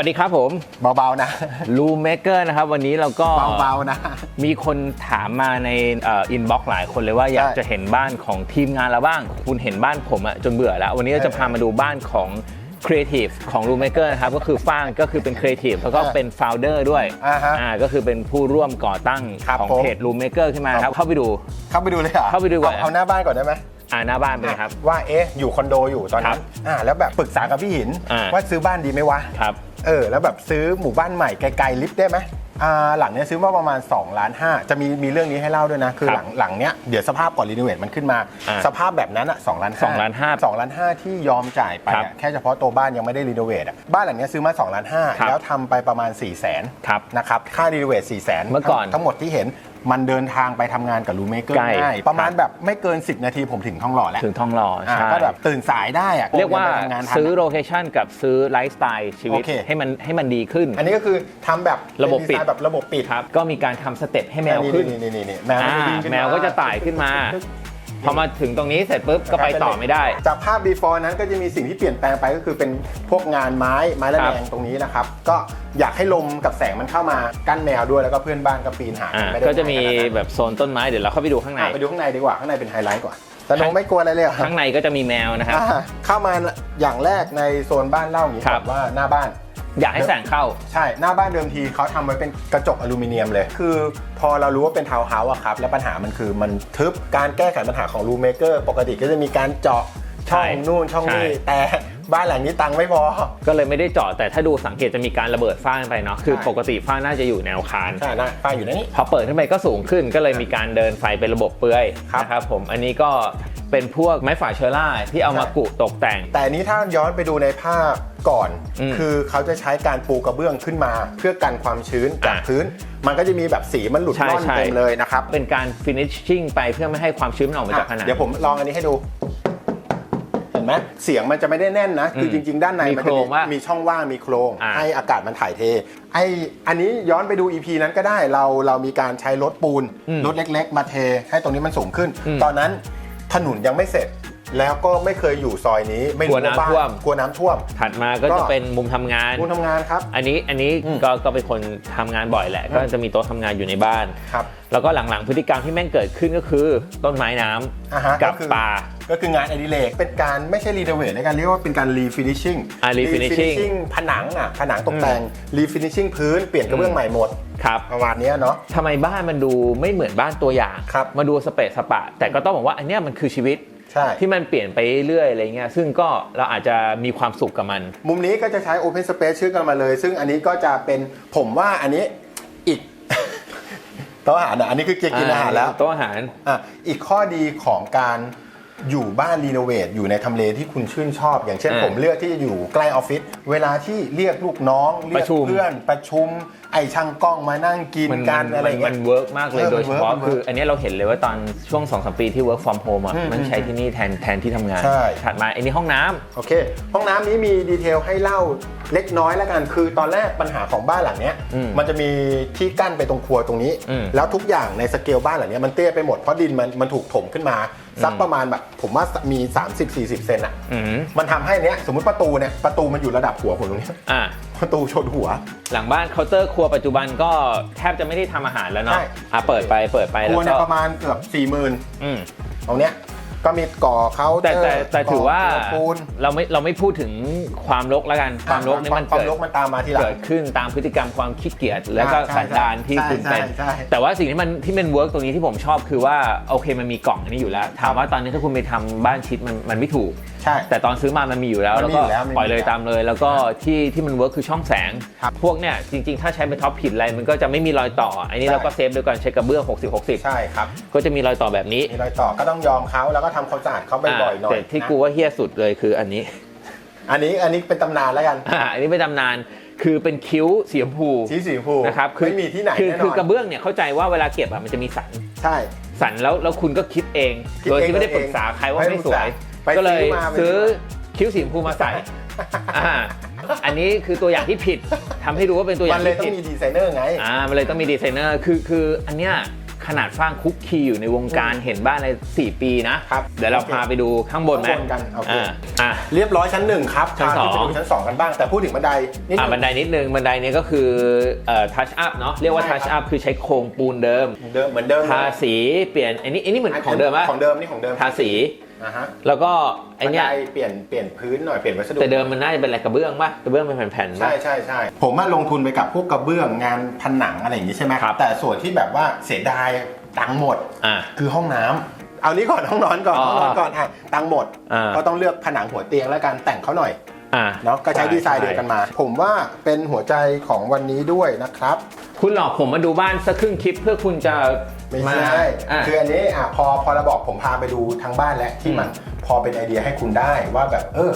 สวัสดีครับผมเบาๆนะลูเมเกอร์นะครับ วันนี้เราก็เบาๆนะ มีคนถามมาในอินบ็อกซ์หลายคนเลยว่าอยากใช่จะเห็นบ้านของทีมงานเราบ้าง คุณเห็นบ้านผมอะจนเบื่อแล้ว วันนี้เราจะเออพามาดูบ้านของครีเอทีฟของลูเมเกอร์นะครับก็คือฟ้างก็คือเป็นครีเอทีฟแล้วก็เออเป็นฟ o u เดอร์ด้วยอ่าฮะอ่าก็คือเป็นผู้ร่วมก่อตั้งครับของผมเพจลูเมเกอร์ขึ้นมานะครับเข้าไปดูเข้าไปดูเลยเหรอเข้าไปดูก่อนเอาเอาหน้าบ้านก่อนได้ไหมอ่าหน้าบ้านเป็นไงครับว่าเอ๊ะอยู่คอนโดอยู่ตอนครันั้บนอ่าแล้วแบบปรึกษากับพี่หินอ่าว่าซื้อบ้านดีไหมวะครับ เออแล้วแบบซื้อหมู่บ้านใหม่ไกลๆลิฟต์ได้ไหมอ่าหลังเนี้ยซื้อมาประมาณ2ล้านห้าจะมีมีเรื่องนี้ให้เล่าด้วยนะ คือครับหลังหลังเนี้ยเดี๋ยวสภาพก่อนรีโนเวทมันขึ้นมา อ่าสภาพแบบนั้นอะสองล้านสองล้านห้าสองล้านห้าที่ยอมจ่ายไปครับอะแค่เฉพาะตัวบ้านยังไม่ได้รีโนเวทอะบ้านหลังเนี้ยซื้อมา2ล้านห้าครับ แล้วทำไปประมาณ4ี่แสน ครับ นะครับ ค่ารีโนเวท4ี่แสนเมื่อก่อนทั้งหมดที่เห็น มันเดินทางไปทำงานกับรูเมเกอร์ใกล้ง่าย ประมาณแบบไม่เกิน 10 นาทีผมถึงทองหล่อแล้วถึงทองหล่ออ่าใช่ก็แบบตื่นสายได้อะเรียกว่าไปทำงานทันซื้ออะ โลเคชันกับซื้อไลฟ์สไตล์ชีวิตโอเค ให้มันให้มันดีขึ้น อันนี้ก็คือทำแบบระบบปิดเป็นดีไซน์แบบระบบปิดครับก็มีการทำสเต็ปให้แมวนี่ขึ้น นี่นี่นี่นี่แมวอ่าก็จะวิ่งขึ้นแมวก็จะไต่ขึ้นมา พอมาถึงตรงนี้เสร็จปุ๊บก็ไปต่อไม่ได้ จากภาพ before นั้นก็จะมีสิ่งที่เปลี่ยนแปลงไปก็คือเป็นพวกงานไม้ไม้ระครัแนบงตรงนี้นะครับ ก็อยากให้ลมกับแสงมันเข้ามากั้นแมวด้วยแล้วก็เพื่อนบ้านก็ปีนหาอ่าไม่ได้ก็จะมีง่ายขนาดนั้นแบบโซนต้นไม้เดี๋ยวเราเข้าไปดูข้างใน อะไปดูข้างในดีกว่าข้างในเป็นไฮไลท์กว่าแต่น้องไม่กลัวอะไรเลยเหรอข้างในก็จะมีแมวนะครับ อ่าเข้ามาอย่างแรกในโซนบ้านเล่าอย่างนี้ครัก่อบนว่าหน้าบ้าน อยากให้แสงเข้า ใช่ หน้าบ้านเดิมทีเขาทำไว้เป็นกระจกอลูมิเนียมเลย คือ พอเรารู้ว่าเป็นทาวน์เฮาส์อะครับ แล้วปัญหามันคือมันทึบ การแก้ไขปัญหาของรูเมเกอร์ปกติก็จะมีการเจาะช่องใช่นู่นช่องนี่ ใช่ แต่บ้านหลังนี้ตังค์ไม่พอ ก็เลยไม่ได้เจาะแต่ถ้าดูสังเกตจะมีการระเบิดฝ้าขึ้นไปเนาะคือใช่ ปกติฝ้าน่าจะอยู่แนวคาน ใช่นะไฟอยู่ในนี้ พอเปิดขึ้นไปก็สูงขึ้นก็เลยมีการเดินไฟเป็นระบบเปลื่อยครับ นะครับผมอันนี้ก็ เป็นพวกไม้ฝาเชอร่าที่เอามาใช่กุตกแต่ง แต่อันนี้ถ้าย้อนไปดูในภาพก่อนอืมคือเขาจะใช้การปูกระเบื้องขึ้นมา เพื่อกันความชื้นจากอะพื้น มันก็จะมีแบบสีมันหลุดใช่ร่อนใช่เต็มเลยนะครับ เป็นการ finishing ไปเพื่อไม่ให้ความชื้นมันออกมาจากผนังเดี๋ยวผมลองอันนี้ให้ดูเห็นไหมเสียงมันจะไม่ได้แน่นนะ คือมจริง ๆ ด้านในมีมันโครจะงว่ามีช่องว่างมีโครงอ่าให้อากาศมันถ่ายเทไออันนี้ย้อนไปดู EP นั้นก็ได้เราเรามีการใช้รถปูนอืมรถเล็ก ๆ มาเท ให้ตรงนี้มันสูงขึ้นอืมตอนนั้น ถนนยังไม่เสร็จ แล้วก็ไม่เคยอยู่ซอยนี้ ไม่กลัรู้วน้ำบ้านท่วม กลัวน้ำท่วม ถัดมาก็ก็ จะเป็นมุมทำงาน คุณทำงานครับ อันนี้อันนี้อืมก็ก็เป็นคนทำงานบ่อยแหละอืมก็จะมีโต๊ะทำงานอยู่ในบ้าน ครับ แล้วก็หลังๆ พฤติกรรมที่แม่งเกิดขึ้นก็คือต้นไม้น้ำอ่าฮะกับก็คือปลาก็คืองานอดิเรกเป็นการไม่ใช่รีโนเวทในการเรียกว่าเป็นการรีฟินิชชิ่งอ่า refinishing ผนังอะผนังตกแต่งรีฟินิชชิ่งพื้นเปลี่ยนกระเบื้องใหม่หมดครับประมาณเนี้ยเนาะ ทำไมบ้านมันดูไม่เหมือนบ้านตัวอย่างครับ มาดูสเปซสปะ แต่ก็ต้องบอกว่าอันเนี้ยมันคือชีวิตใช่ ที่มันเปลี่ยนไปเรื่อยๆอะไรเงี้ยซึ่งก็เราอาจจะมีความสุขกับมัน มุมนี้ก็จะใช้ Open Space ชื่อกันมาเลย ซึ่งอันนี้ก็จะเป็นผมว่าอันนี้อีกโต๊ะอาหารอะอันนี้คือเกียร์กินอาหารแล้วโต๊ะอาหารอะอีกข้อดีของการอยู่บ้านรีโนเวทอยู่ในทำเลที่คุณชื่นชอบ อย่างเช่นอ่าผมเลือกที่จะอยู่ใกล้ออฟฟิศเวลาที่เรียกลูกน้องเรีปยกระชุมเพื่อนประชุม ไอช่างกล้องมานั่งกินมันกันอะไรมันเงี้มันยเวิร์กมากเลยเออโดยเฉพาะมัน work คืออันเนี้ยเราเห็นเลยว่าตอนช่วง2อสปีที่ work from home อะอืมมันใช้ที่นี่แทนแทนที่ทำงาน ใช่ ถัดมาอันนี้ห้องน้ำ โอเค ห้องน้ำนี้มีดีเทลให้เล่าเล็กน้อยแล้วกัน คือตอนแรกปัญหาของบ้านหลังเนี้ย อืมมันจะมีที่กั้นไปตรงครัวตรงนี้ อืมแล้วทุกอย่างในสเกลบ้านหลังเนี้ยมันเตี้ยไปหมด เพราะดินมันมันถูกถมขึ้นมา สักอืมประมาณแบบผมว่ามี 30-40 เซนอะอืม มันทำให้เนี้ยสมมติประตูเนี่ยประตูมันอยู่ระดับหัวผมตรงเนี้ย อะ ประตูชนหัว หลังบ้านเคาน์เตอร์ครัวปัจจุบันก็แทบจะไม่ได้ทำอาหารแล้วเนาะใช่ อะเปิดไปเปิดไปคแล้รัววเนี่ยก็ประมาณเกือบ4 0,000ื่นอืมตรงเนี้ยก็มีก่อเขาน์เตแต่อร์แต่แต่ถือว่าก่ปูนเราไม่เราไม่พูดถึงความรกแล้วกันความรกนี่มันความเกิดรกมันตามมาทีหลัง เกิดขึ้นตามพฤติกรรมความขี้เกียจแล้วก็ใช่สันดานที่ใช่คุณเป็น ใช่ใช่แต่ว่าสิ่งที่มันที่มันเวิร์กตรงนี้ที่ผมชอบคือว่าโอเคมันมีกล่องอันนี้อยู่แล้ว ถามว่าตอนนี้ถ้าคุณไปทำบ้านชิดมันมันไม่ถูก ใช่ แต่ตอนซื้อมามันมีอยู่แล้ว มันแล้วมีก็อยู่แล้วมันมีปล่อยเลยอยู่แล้วตามเลย แล้วก็ที่ที่มันเวิร์กคือช่องแสง ครับพวกเนี่ยจริงๆ ถ้าใช้เป็นท็อปผิดอะไรมันก็จะไม่มีรอยต่อ อันนี้ใช่ เราก็เซฟโดยการใช้กระเบื้อง 60 ใช่ครับ 60 ก็จะมีรอยต่อแบบนี้มีรอยต่อก็ต้องยอมเขาแล้วก็ทำความสะอาดเขาบ่อยๆหน่อยแต่ที่นะกูว่าเฮี้ยสุดเลยคืออันนี้ อันนี้อันนี้เป็นตำนานแล้วกันอ่าอันนี้เป็นตำนานคือเป็นคิ้วสีชมพูสีสีชมพูนะครับไม่มีที่ไหนคือแน่นคืออน กระเบื้องเนี่ยเข้าใจว่าเวลาเก็บอะมันจะมีสัน ใช่ สันแล้วแล้วคุณก็คิดเอง คิดโดยเองที่ไม่ได้เองปรึกษาใครว่าไม่ไม่ปรึสกวษาย ไปก็เลยซื้อมาไปซื้ซื้ออคิ้วสีชมพูมาใส่อ่าอันนี้คือตัวอย่างที่ผิดทำให้รู้ว่าเป็นตัวอมัย่านงเลยที่ต้อผิงดมีดีไซเนอร์ไง อ่ามันเลยต้องมีดีไซเนอร์คือคืออันเนี้ยขขนาดฟ้างคุกคีอยู่ในวงการเห็นบ้านใน 4 ปีนะครับเดี๋ยวเราโอเคพาไปดูข้างบนไหมข้างบนกันโอเค อ่าอะ เรียบร้อยชั้นหนึ่งครับชั้นสองพาขึ้ไปดูชั้นสองกันบ้าง แต่พูดถึงบันไดนิดอะนึบังนไดนิดนึง บันไดเนี้ก็คือเอ่อทัชอัพเนาะเรียกว่าใช่ทัชครัอับพคือใช้โครงปูนเดิม เดิมเหมือนเดิมทาสีเปลี่ยนอันนี้อันนี้เหมือนของเดิมปะของเดิมนี่ของเดิม ทาสี นะฮะแล้วก็ไอบันเนี้ไดยเปลี่ยนเปลี่ยนพื้นหน่อยเปลี่ยนวัสดุแต่เดิมมันน่าจะเป็นอะไรกระเบื้องป่ะกระเบื้องเป็นแผ่นๆป่ะ ใช่ใช่ใช่ผมมาลงทุนไปกับพวกกระเบื้องงานผนังอะไรอย่างนี้ใช่ไหมครับ แต่ส่วนที่แบบว่าเสียดายตังค์หมด อะคือห้องน้ำเอานี้ก่อนห้องนอนก่อนอ๋อห้องนอนก่อนอะตังค์หมด อ่า ก็ต้องเลือกผนังหัวเตียงแล้วกันแต่งเขาหน่อย อะเนาะก็ใช้ดีไซน์เดียวกันมา ผมว่าเป็นหัวใจของวันนี้ด้วยนะครับ คุณหลอกผมมาดูบ้านสักครึ่งคลิปเพื่อคุณจะ ไม่มาใช่อะ คืออันนี้อะพอพอเราบอกผมพาไปดูทางบ้านแล้วที่มันพอเป็นไอเดียให้คุณได้ว่าแบบเออ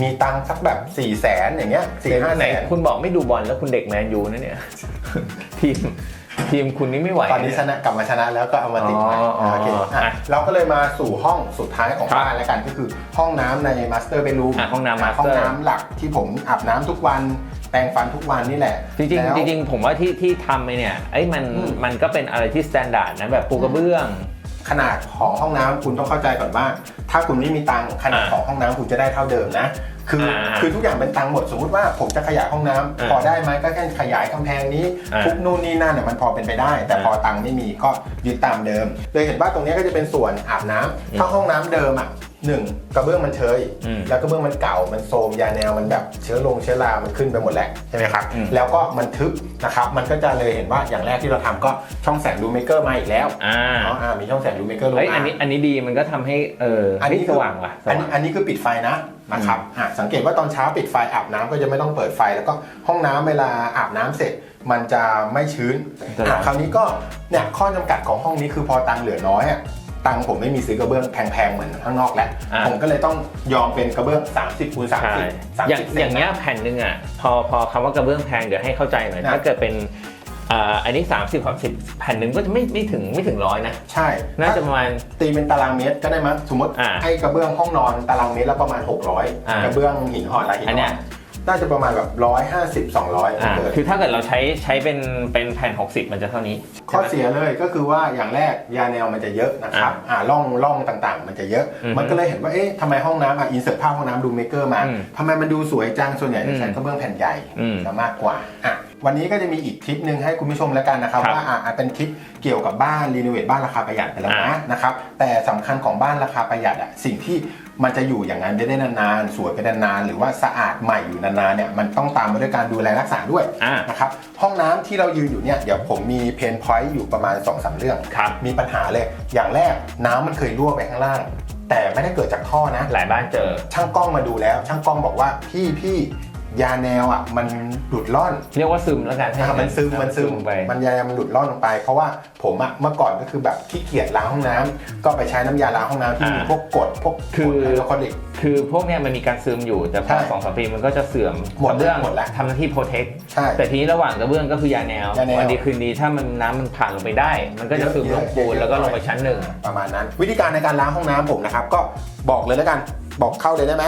มีตังค์สักแบบ4ี่แสนอย่างเงี้ยสี่ห้าไหแสนนคุณบอกไม่ดูบอลแล้วคุณเด็กแมนยูนะเนี่ย ทีม ทีมคุณนี่ไม่ไหว ตอนนี้ชนะกลับมาชนะแล้วก็เอามาติดใหม่อ๋ออ๋อโอเคอะอะเราก็เลยมาสู่ห้องสุดท้ายของครับบ้านแล้วกันก็คือห้องน้ำในมาสเตอร์เบดรูมอะห้องน้ำ master ห้องน้ำหลักที่ผมอาบน้ำทุกวันแปรงฟันทุกวันนี่แหละ จริงแล้วๆจริงๆผมว่าที่ที่ทำไปเนี่ยไอ้ยมันอืมมันก็เป็นอะไรที่สแตนดาร์ดนะแบบปูกระเบื้องขนาดของห้องน้ำคุณต้องเข้าใจก่อนว่า ถ้าคุณไม่มีตังค์ขนาดอ่าของห้องน้ำคุณจะได้เท่าเดิมนะ คืออาคือทุกอย่างเป็นตังค์หมดสมมติว่าผมจะขยายห้องน้ำอ่าพอได้ไหมก็แค่ขยายกำแพงนี้อ่าทุกนู่นนี่นั่นเนี่ยมันพอเป็นไปได้ แต่อ่าพอตังค์ไม่มีก็ยึดตามเดิมเลยเห็นว่าตรงนี้ก็จะเป็นส่วนอาบน้ำถ้าห้องน้ำเดิมอะ หนึ่งกระเบื้องมันเชยอืมแล้วกระเบื้องมันเก่ามันโทรมยาแนวมันแบบเชื้อลงเชื้อรา มันขึ้นไปหมดแหละใช่ไหมครับอืม แล้วก็มันทึบนะครับมันก็จะเลยเห็นว่าอย่างแรกที่เราทำก็ช่องแสงรูเมเกอร์มาอีกแล้วอ่าอ๋ออ่ามีช่องแสงรูเมเกอร์ลงเฮ้ยมาอันนี้อันนี้ดีมันก็ทำให้เอออันนี้สว่างว่ะสอันว่านี้งอันนี้คือปิดไฟนะนะครับอะสังเกตว่าตอนเช้าปิดไฟอาบน้ำก็จะไม่ต้องเปิดไฟ แล้วก็ห้องน้ำเวลาอาบน้ำเสร็จ มันจะไม่ชื้นจะร้อน อะคราวนี้ก็เนี่ยข้อจำกัดของห้องนี้คือพอตังค์เหลือน้อยอะ ตังค์ผมไม่มีซื้อกระเบื้องแพงๆเหมือนข้างนอกแล้ว อะผมก็เลยต้องยอมเป็นกระเบื้อง 30คูณใช่30อย่าง30อย่างเงี้ยแผ่นหนึ่งอะพอพอคำว่ากระเบื้องแพงเดี๋ยวให้เข้าใจหน่อยนะถ้าเกิดเป็นอ่าอันนี้ 30ของ10แผ่นหนึ่งก็จะไม่ไม่ถึงไม่ถึงร้อยนะ ใช่น่าจะประมาณ ตีเป็นตารางเมตรก็ได้มั้งสมมติอะไอ้กระเบื้องห้องนอนตารางเมตรละประมาณอะ600กระเบื้องหินหอดลายหินอันหเนี้อยด น่าจะประมาณแบบ150 200อ่าเกิดคือถ้าเกิดเราใช้ใช้เป็นเป็นแผ่น 60 มันจะเท่านี้ข้อเสียเลยก็คือว่าอย่างแรกยาแนวมันจะเยอะนะครับอ่าร่องร่องต่างๆ มันจะเยอะ อือฮึมันก็เลยเห็นว่าเอ๊ะทำไมห้องน้ำอะอินเสิร์ตภาพห้องน้ำดูเมเกอร์มาอืมทำไมมันดูสวยจังส่วนใหญ่จะใช้อืมกระเบื้องแผ่นใหญ่อืม จะมากกว่าอะ วันนี้ก็จะมีอีกคลิปหนึ่งให้คุณผู้ชมแล้วกันนะครับ ครับว่าอะอะเป็นคลิปเกี่ยวกับบ้านรีโนเวทบ้านราคาประหยัดไปแล้วนะอ่า นะครับแต่สำคัญของบ้านราคาประหยัดอะสิ่งที่มันจะอยู่อย่างนั้นได้นานๆสวยไปนานๆหรือว่าสะอาดใหม่อยู่นานๆเนี่ยมันต้องตามมาด้วยการดูแลรักษาด้วยอ่านะครับห้องน้ำที่เรายืนอยู่เนี่ยเดี๋ยวผมมีเพนพอยต์อยู่ประมาณ2อสเรื่อง ครับมีปัญหาเลย อย่างแรกน้ำมันเคยรั่วไปข้างล่าง แต่ไม่ได้เกิดจากท่อนะ หลายบ้านเจอ ช่างกล้องมาดูแล้ว ช่างกล้องบอกว่าพี่พี่ ยาแนวอะมันหลุดล่อนเรียกว่าซึมแล้วกันให้อะมันซึมมันซึมไป มันยาแนวมันหลุดล่อนลงไป เพราะว่าผมอะเมื่อก่อนก็คือแบบขี้เกียจล้างห้องน้ำก็ไปใช้น้ำยาล้างห้องน้ำที่มีอ่าพวกกรดพวกคือกรดไฮโดรคลอริก คือพวกเนี้ยมันมีการซึมอยู่แต่พอใช่สองสามปีมันก็จะเสื่อมหมดกระเบื้องหมดแล้วทำหน้าที่โปรเทคใช่ แต่ทีนี้ระหว่างกระเบื้องก็คือยาแนว ยาแนว วันดีคืนดีถ้ามันน้ำมันผ่านลงไปได้ มันก็จะซึมลงปูนแล้วก็ลงไปชั้นหนึ่ง ประมาณนั้น วิธีการในการล้างห้องน้ำผมนะครับ ก็บอกเลยแล้วกันบอกเข้าเลยได้ไหม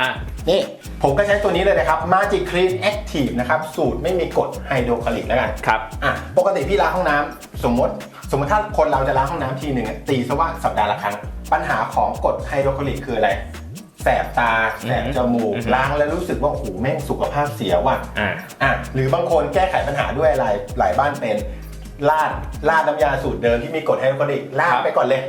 อะนี่ผมก็ใช้ตัวนี้เลยนะครับ Magic Clean Active นะครับ สูตรไม่มีกรดไฮโดรคลอริกแล้วกันครับอะปกติพี่ล้างห้องน้ำสมมติ สมมติถ้าคนเราจะล้างห้องน้ำทีหนึ่งอะตีซะว่าสัปดาห์ละครั้ง ปัญหาของกรดไฮโดรคลอริกคืออะไร แสบตาแสบจมูกอือฮึล้างแล้วรู้สึกว่าโอ้โหแม่งสุขภาพเสียว่ะ อะ อะหรือบางคนแก้ไขปัญหาด้วยอะไรหลายบ้านเป็นลาดลาดน้ำยาสูตรเดิมที่มีกรดไฮโดรคลอริกลาดไปก่อนเลย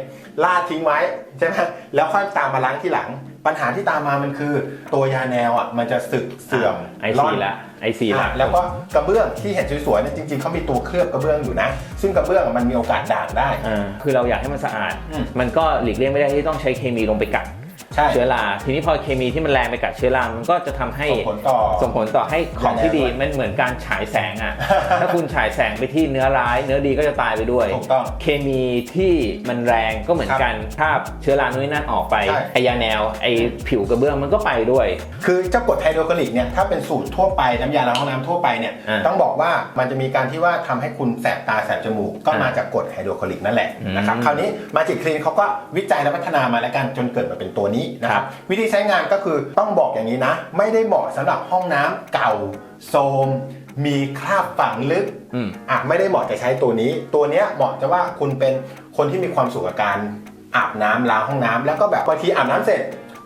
ลาดทิ้งไว้ใช่ไหมแล้วค่อยตามมาล้างที่หลัง ปัญหาที่ตามมามันคือ ตัวยาแนวอะมันจะสึกเสื่อมไอร่ซีอนละไอซีละอะแล้วก็กระเบื้องที่เห็นสวยๆเนี่ยจริงๆเขามีตัวเคลือบกระเบื้องอยู่นะ ซึ่งกระเบื้องมันมีโอกาสด่างได้อ่าคือเราอยากให้มันสะอาดอืมมันก็หลีกเลี่ยงไม่ได้ที่ต้องใช้เคมีลงไปกัด ใช่เชื้อราทีนี้พอเคมีที่มันแรงไปกัดเชื้อรามันก็จะทำให้ส่งผลต่อส่งผลต่อให้ของที่ดียาแนวด้วยมันเหมือนการฉายแสงอะ ถ้าคุณฉายแสงไปที่เนื้อร้าย เนื้อดีก็จะตายไปด้วยถูกต้องเคมีที่มันแรงก็เหมือนกันถ้าเชื้อรานุ้นนนั่นออกไปใช่ ไอยาแนวไอผิวกระเบื้องมันก็ไปด้วย คือเจ้ากรดไฮโดรคลอริกเนี่ยถ้าเป็นสูตรทั่วไปน้ำยาล้างห้องน้ำทั่วไปเนี่ยอ่าต้องบอกว่ามันจะมีการที่ว่าทำให้คุณแสบตาแสบจมูก ก็อ่ามมาจากกรดไฮโดรคลอริกนั่นแหละอืมนะครับคราวนี้มาจิคลีนเขาก็วิจัยและพัฒนามาแล้วกันจนเกิดมาเป็นตัวนี้นะคครัรับบวิธีใช้งานก็คือต้องบอกอย่างนี้นะ ไม่ได้เหมาะสำหรับห้องน้ำเก่าโทรมมีคราบฝังลึกอืมอะไม่ได้เหมาะจะใช้ตัวนี้ ตัวเนี้ยเหมาะจะว่าคุณเป็นคนที่มีความสุขกับการอาบน้ำล้างห้องน้ำแล้วก็แบบบางทีอาบน้ำเสร็จ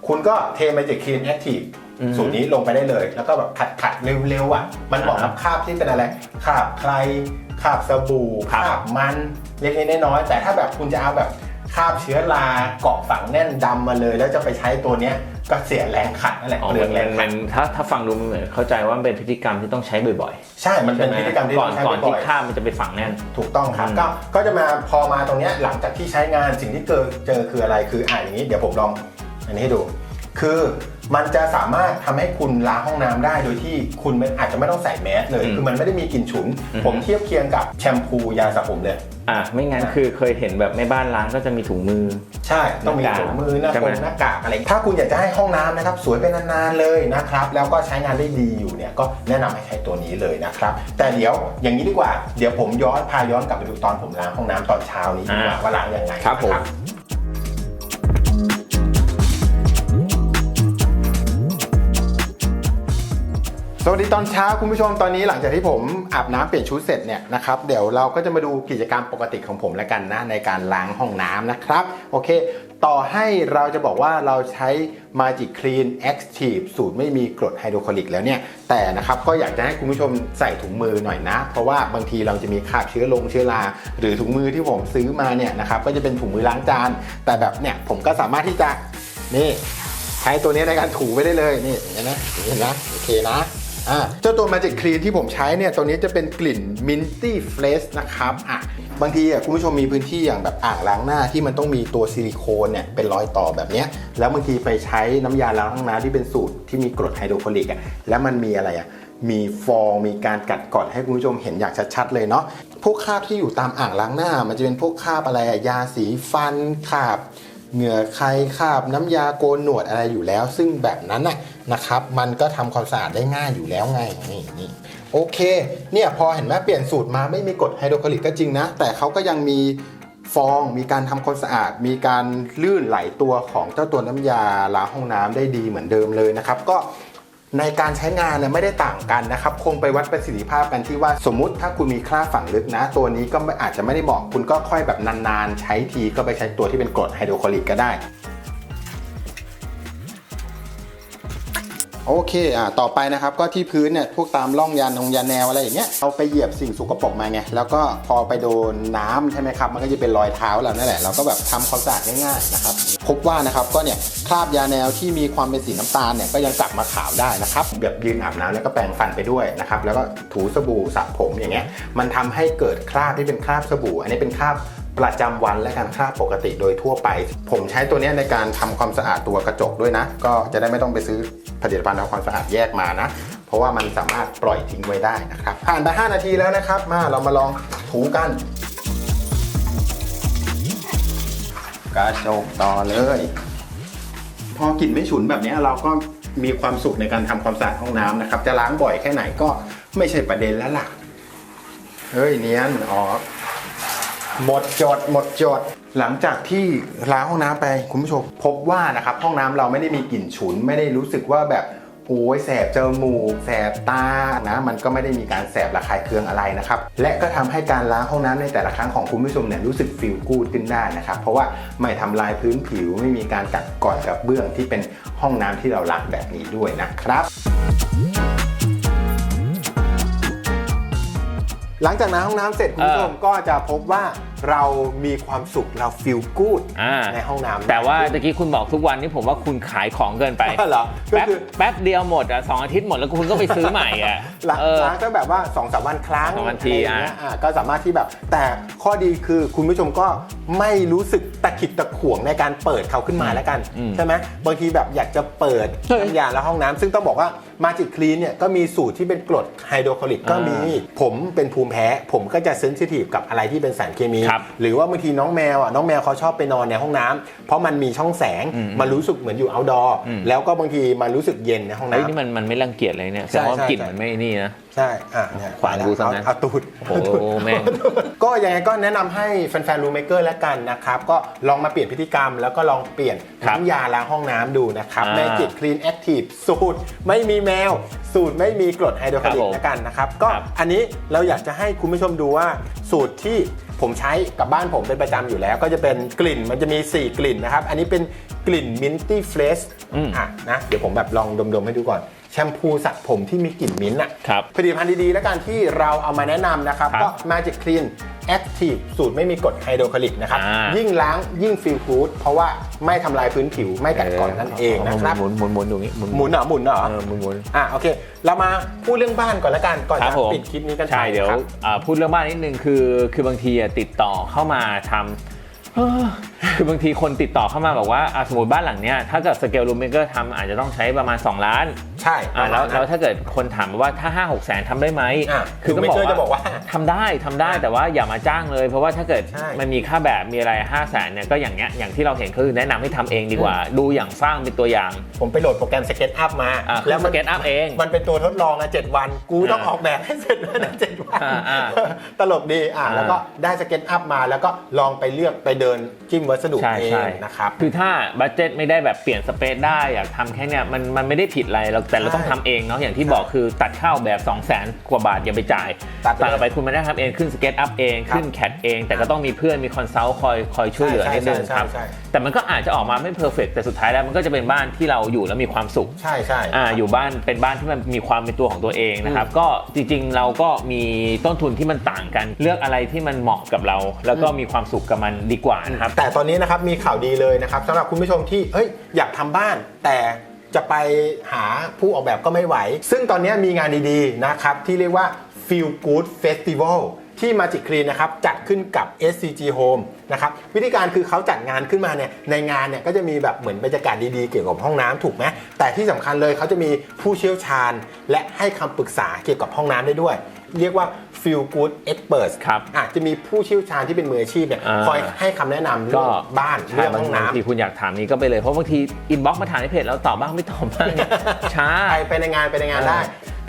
คุณก็เท Magic Clean Active อืมสูตรนี้ลงไปได้เลย แล้วก็แบบขัดขัดๆเร็วๆอะมันเหมาะกับคราบที่เป็นอะไรคราบใครคราบสบู่ครับคราบมันเล็กๆน้อยๆแต่ถ้าแบบคุณจะเอาแบบ คราบเชื้อราเกาะฝังแน่นดำมาเลย แล้วจะไปใช้ตัวเนี้ยก็เสียแรงขัดนั่นแหละอ๋อเปลืองแรงมัขัดนถ้าถ้าฟังดูมันเหมือนเข้าใจว่ามันเป็นพฤติกรรมที่ต้องใช้บ่อยใช่ มันๆเป็นใช่ไหพฤติกรรมที่ก่ต้ออนงใช้ก่อนบ่ที่อยๆข้ามมันจะไปฝังแน่นถูกต้องครับ อืม ก็ ก็จะมาพอมาตรงเนี้ยหลังจากที่ใช้งานสิ่งที่เจอเจอคืออะไร คืออ่าอย่างนี้ เดี๋ยวผมลอง อันนี้ให้ดู คือมันจะสามารถทำให้คุณล้างห้องน้ำได้โดยที่คุณไม่อาจจะไม่ต้องใส่แมสเลยอืมคือมันไม่ได้มีกลิ่นฉุนอืมผมเทียบเคียงกับแชมพูยาสระผมเลยอะไม่งั้นคือเคยเห็นแบบแม่บ้านล้างก็จะมีถุงมือ ใช่ต้องมีหน้ากากถุงมือหน้าใช่กไหมงหน้ากากอะไร ถ้าคุณอยากจะให้ห้องน้ำนะครับสวยเป็นนานๆเลยนะครับ แล้วก็ใช้งานได้ดีอยู่เนี่ยก็แนะนำให้ใช้ตัวนี้เลยนะครับ แต่เดี๋ยวอย่างนี้ดีกว่าเดี๋ยวผมย้อนพาย้อนกลับไปดูตอนผมล้างห้องน้ำตอนเช้านี้ดีกว่าอ่าว่าล้างยังไงครับผม สวัสดีตอนเช้าคุณผู้ชมตอนนี้หลังจากที่ผมอาบน้ำเปลี่ยนชุดเสร็จเนี่ยนะครับเดี๋ยวเราก็จะมาดูกิจกรรมปกติของผมแล้วกันนะในการล้างห้องน้ำนะครับโอเค ต่อให้เราจะบอกว่าเราใช้ Magic Clean Active สูตรไม่มีกรดไฮโดรคลอริกแล้วเนี่ยแต่นะครับก็อยากจะให้คุณผู้ชมใส่ถุงมือหน่อยนะ เพราะว่าบางทีเราจะมีคราบเชื้อลงเชื้อราหรือถุงมือที่ผมซื้อมาเนี่ยนะครับก็จะเป็นถุงมือล้างจาน แต่แบบเนี่ยผมก็สามารถที่จะนี่ใช้ตัวนี้ในการถูไปได้เลยนี่เห็นไหมเห็นนะโอเคนะ อ่าเจ้าตัว Magic Clean ที่ผมใช้เนี่ยตัวนี้จะเป็นกลิ่น Minty Fresh นะครับอะบางทีอะคุณผู้ชมมีพื้นที่อย่างแบบอ่างล้างหน้าที่มันต้องมีตัวซิลิโคนเนี่ยเป็นรอยต่อแบบเนี้ยแล้วบางทีไปใช้น้ำยาล้างห้องน้ำที่เป็นสูตรที่มีกรดไฮโดรคลอริกอะแล้วมันมีอะไรอะมีฟองมีการกัดก่อนให้คุณผู้ชมเห็นอย่างชัดๆเลยเนาะพวกคราบที่อยู่ตามอ่างล้างหน้า มันจะเป็นพวกคราบอะไรอะยาสีฟันคราบ เหงื่อใครคาบน้ำยาโกนหนวดอะไรอยู่แล้ว ซึ่งแบบนั้นน่ะนะครับ มันก็ทำความสะอาดได้ง่ายอยู่แล้วไงนี่นี่โอเค เนี่ยพอเห็นไหมเปลี่ยนสูตรมาไม่มีกรดไฮโดรคลอริกก็จริงนะ แต่เขาก็ยังมีฟองมีการทำความสะอาด มีการลื่นไหลตัวของเจ้าตัวน้ำยาล้างห้องน้ำได้ดีเหมือนเดิมเลยนะครับ ก็ ในการใช้งานเนี่ยไม่ได้ต่างกันนะครับ คงไปวัดประสิทธิภาพกันที่ว่าสมมุติถ้าคุณมีคราบฝังลึกนะ ตัวนี้ก็อาจจะไม่ได้เหมาะคุณก็ค่อยแบบนานๆ ใช้ทีก็ไปใช้ตัวที่เป็นกรดไฮโดรคลอริกก็ได้ โอเคอ่าต่อไปนะครับก็ที่พื้นเนี่ยพวกตามร่องยานงยาแนวอะไรอย่างเงี้ยเอาไปเหยียบสิ่งสกปรกมาไงแล้วก็พอไปโดนน้ำใช่ไหมครับมันก็จะเป็นรอยเท้าเรานั่นแหละเราก็แบบทำความสะอาดง่ายๆนะครับพบว่านะครับก็เนี่ยคราบยาแนวที่มีความเป็นสีน้ำตาลเนี่ยก็ยังกลับมาขาวได้นะครับแบบยืนอาบน้ำแล้วก็แปรงฟันไปด้วยนะครับแล้วก็ถูสบู่สระผมอย่างเงี้ยมันทำให้เกิดคราบที่เป็นคราบสบู่ อันนี้เป็นคราบ ประจำวันและการค่าปกติโดยทั่วไป ผมใช้ตัวนี้ในการทำความสะอาดตัวกระจกด้วยนะ ก็จะได้ไม่ต้องไปซื้อผลิตภัณฑ์ทำความสะอาดแยกมานะ เพราะว่ามันสามารถปล่อยทิ้งไว้ได้นะครับ ผ่านไป 5 นาทีแล้วนะครับ มาเรามาลองถูกันกระจกต่อเลย พอกลิ่นไม่ฉุนแบบนี้เราก็มีความสุขในการทำความสะอาดห้องน้ำนะครับ จะล้างบ่อยแค่ไหนก็ไม่ใช่ประเด็นแล้วล่ะ เฮ้ยเนียนอ๋อ หมดจดหมดจดหลังจากที่ล้างห้องน้ำไปคุณผู้ชมพบว่านะครับห้องน้ำเราไม่ได้มีกลิ่นฉุน ไม่ได้รู้สึกว่าแบบโอ้ยแสบจมูกแสบตานะมันก็ไม่ได้มีการแสบระคายเคืองอะไรนะครับและก็ทำให้การล้างห้องน้ำในแต่ละครั้งของคุณผู้ชมเนี่ยรู้สึกฟีลกูดขึ้นได้นะครับเพราะว่าไม่ทำลายพื้นผิวไม่มีการกัดกร่อนกับเบื้องที่เป็นห้องน้ำที่เราล้างแบบนี้ด้วยนะครับหลังจากน้ำห้องน้ำเสร็จคุณผู้ชมก็จะพบว่า เรามีความสุขเราฟีลกูดอ่า ในห้องน้ำแต่ว่าตะกี้คุณบอกทุกวันนี่ผมว่าคุณขายของเกินไปเหรอก็แป๊บคือแป๊บเดียวหมดอะสองอาทิตย์หมดแล้วคุณก็ไปซื้อใหม่อะล้างเออ ล้างก็แบบว่า2อสวันครั้งสองวันทีอะไรอย่างเงี้ยอะก็สามารถที่แบบ แต่ข้อดีคือคุณผู้ชมก็ไม่รู้สึกตะขิดตะขวงในการเปิดเขาขึ้นมาแล้วกัน อืม ใช่ไหมบางทีแบบอยากจะเปิดเฮ้ยน้ำยาและห้องน้ำซึ่งต้องบอกว่ามาจิ c คลีนเนี่ยก็มีสูตรที่เป็นกรดไฮโดรคลอริกก็มีอ่าผมเป็นภูมิแพ้ ผมก็จะเซนซิทีฟกับอะไรที่เป็นสารเคมีครับหรือว่าบางทีน้องแมวอะน้องแมวเขาชอบไปนอนในห้องน้ำเพราะมันมีช่องแสงอืมมันรู้สึกเหมือนอยู่ outdoor อืม แล้วก็บางทีมันรู้สึกเย็นในห้องเฮ้ยน้ำนี่มันมันไม่รังเกียจเลยเนี่ยใช่แสดงว่าใช่กลิ่นใช่มันไม่นี่นะ ใช่อะเนี่ยขวางกูซะเอางั้นเอาตูดโอ้โหแม่งก็ยังไงก็แนะนำให้แฟนๆรูเมเกอร์แล้วกันนะครับ ก็ลองมาเปลี่ยนพฤติกรรม แล้วก็ลองเปลี่ยนครับน้ำยาล้างห้องน้ำดูนะครับอ่า Magic Clean Active สูตร ไม่มีแมว สูตรไม่มีกรดไฮโดรคลอริครับกผมแล้วกันนะครับ ก็ครับ อันนี้เราอยากจะให้คุณผู้ชมดูว่าสูตรที่ ผมใช้กับบ้านผมเป็นประจำอยู่แล้ว ก็จะเป็นกลิ่นมันจะมี 4 กลิ่นนะครับ อันนี้เป็นกลิ่น Minty Fresh อืมอะนะเดี๋ยวผมแบบลองดมๆให้ดูก่อนแชมพูสระผมที่มีกลิ่นมิ้นท์อะครับผลิตภัณฑ์ดีๆ แล้วกันที่เราเอามาแนะนำนะครับครั บก็ Magic Clean Active สูตรไม่มีกรดไฮโดรคลอริกนะครับ อ่ายิ่งล้างยิ่งฟีลกูดเพราะว่าไม่ทำลายพื้นผิวไม่กัดกร่อนนั่นเองนะครับ หมุนหมุนหมุนหมุนหมุนหมุนเหรอหมุนเหรอ เออหมุนหมุน อะโอเค เรามาพูดเรื่องบ้านก่อนแล้วกันก่อนครัจะบผม ปิดคลิปนี้กันไปใช่เดี๋ยวครับ อ่าพูดเรื่องบ้านนิดนึงคือคือบางทีอะติดต่อเข้ามาทำเอ้อ คือบางทีคนติดต่อเข้ามาบอกว่าอะสมมติบ้านหลังเนี้ยถ้าเกิดสเกลรูมเมเกอร์ทำอาจจะต้องใช้ประมาณ 2 ล้านใช่อ่าแล้วประมาณแล้วนั้นถ้าเกิดคนถามว่าถ้า 5 6 แสนทำได้ไหมอะคือต้อง Roommaker บอกจะบอกว่าทำได้ทำได้แต่ว่าอย่ามาจ้างเลย เพราะว่าถ้าเกิดใช่มันมีค่าแบบมีอะไร5 0 0แสนเนี่ยก็อย่างเงี้ยอย่างที่เราเห็นคือแนะนำให้ทำเองดีกว่า ดูอย่างสร้างเป็นตัวอย่าง ผมไปโหลดโปรแกรม SketchUp มาอะคือสเก็ตอัพเอง มันเป็นตัวทดลองนะ7วัน กูต้องอ่าออกแบบให้เสร็จภายใน7วันอ่าอ่าตลกดีอะอ่าแล้วก็ได้สเก็ตอัพมาแล้วก็ลองไปเลือกไปเดินจิ้มวัสดุใช่เอใช่งนะครับคือถ้าบัตเจ็ตไม่ได้แบบเปลี่ยนสเปซได้อยากทำแค่เนี้ยมันมันไม่ได้ผิดอะไรเราแต่เราใช่ต้องทำเองเนาะอย่างที่บอกคือตัดข้าวแบบ 2 0 0แสนกว่าบาทอย่าไปจ่ายตัดไปตัดออกไปคุณไม่ได้ทำเองขึ้นสเก็ตอัพเองครับขึ้นแคดเอง แต่ก็ต้องมีเพื่อนมีคอนซัลท์คอยคอยช่วยเหลือใช่นิดนึงใช่ครับใช่ใช่แต่มันก็อาจจะออกมาไม่เพอร์เฟกแต่สุดท้ายแล้วมันก็จะเป็นบ้านที่เราอยู่แล้วมีความสุข ใช่ใช่อ่าอยู่บ้านเป็นบ้านที่มันมีความเป็นตัวของตัวเองนะครับ ก็จริงๆเราก็มีต้นทุนที่มันต่างกัน เลือกอะไรที่มันเหมาะกับเรา แล้วก็มีความสุขกับมันดีกว่านะครับแต่ตอนนี้นะครับมีข่าวดีเลยนะครับสำหรับคุณผู้ชมที่เอ้ยอยากทำบ้าน แต่จะไปหาผู้ออกแบบก็ไม่ไหว ซึ่งตอนนี้มีงานดีๆนะครับที่เรียกว่า Feel Good Festival ที่ Magic Clean นะครับจัดขึ้นกับ SCG Home นะครับวิธีการคือเขาจัดงานขึ้นมาเนี่ยในงานเนี่ยก็จะมีแบบเหมือนบรรยากาศดีๆ เกี่ยวกับห้องน้ำถูกไหมแต่ที่สำคัญเลยเขาจะมีผู้เชี่ยวชาญ และให้คำปรึกษาเกี่ยวกับห้องน้ำได้ด้วย เรียกว่า Feel Good Experts ครับอาจจะมีผู้เชี่ยวชาญที่เป็นมืออาชีพเนี่ยอ่าคอยให้คำแนะนำเรื่องบ้านใช่เรื่องบาห้งองบางทีน้ำคุณอยากถามนี้ก็ไปเลยเพราะบางทีอินบ็อกมาถามในเพจแล้วตอบบ้างไม่ตอบบ้างเนี่ยช้าไปไปในงานไปในงานเออได้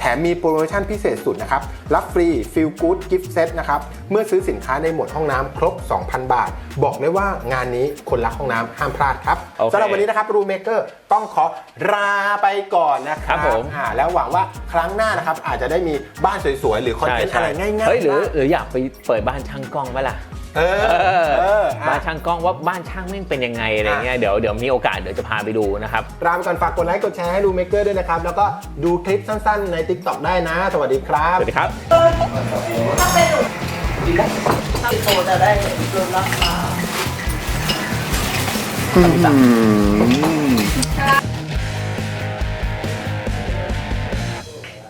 แถมมีโปรโมชั่นพิเศษสุดนะครับ รับฟรี Feel Good Gift Set นะครับ เมื่อซื้อสินค้าในหมวดห้องน้ำครบ 2,000 บาท บอกเลยว่างานนี้คนรักห้องน้ำห้ามพลาดครับโอเคสำหรับวันนี้นะครับ Room Maker ต้องขอลาไปก่อนนะคครัรับบผม อ่าแล้วหวังว่าครั้งหน้านะครับอาจจะได้มีบ้านสวยๆหรือคอนเทนต์อะไรง่ายๆเฮ้ยหรือบ้าง หรืออยากไปเปิดบ้านช่างกล้องไหมล่ะ เออเออเอออะ บ้านช่างกล้องว่าบ้านช่างแม่งเป็นยังไงอะไรเงี้ยเดี๋ยวเดี๋ยวมีโอกาสเดี๋ยวจะพาไปดูนะครับลาไปก่อนฝากกดไลค์กดแชร์ให้ Room Maker ด้วยนะครับ แล้วก็ดูคลิปสั้นๆใน TikTok ได้นะ สวัสดีครับ สวัสดีครับ ถ้าเป็นติดโตจะได้ลดราคา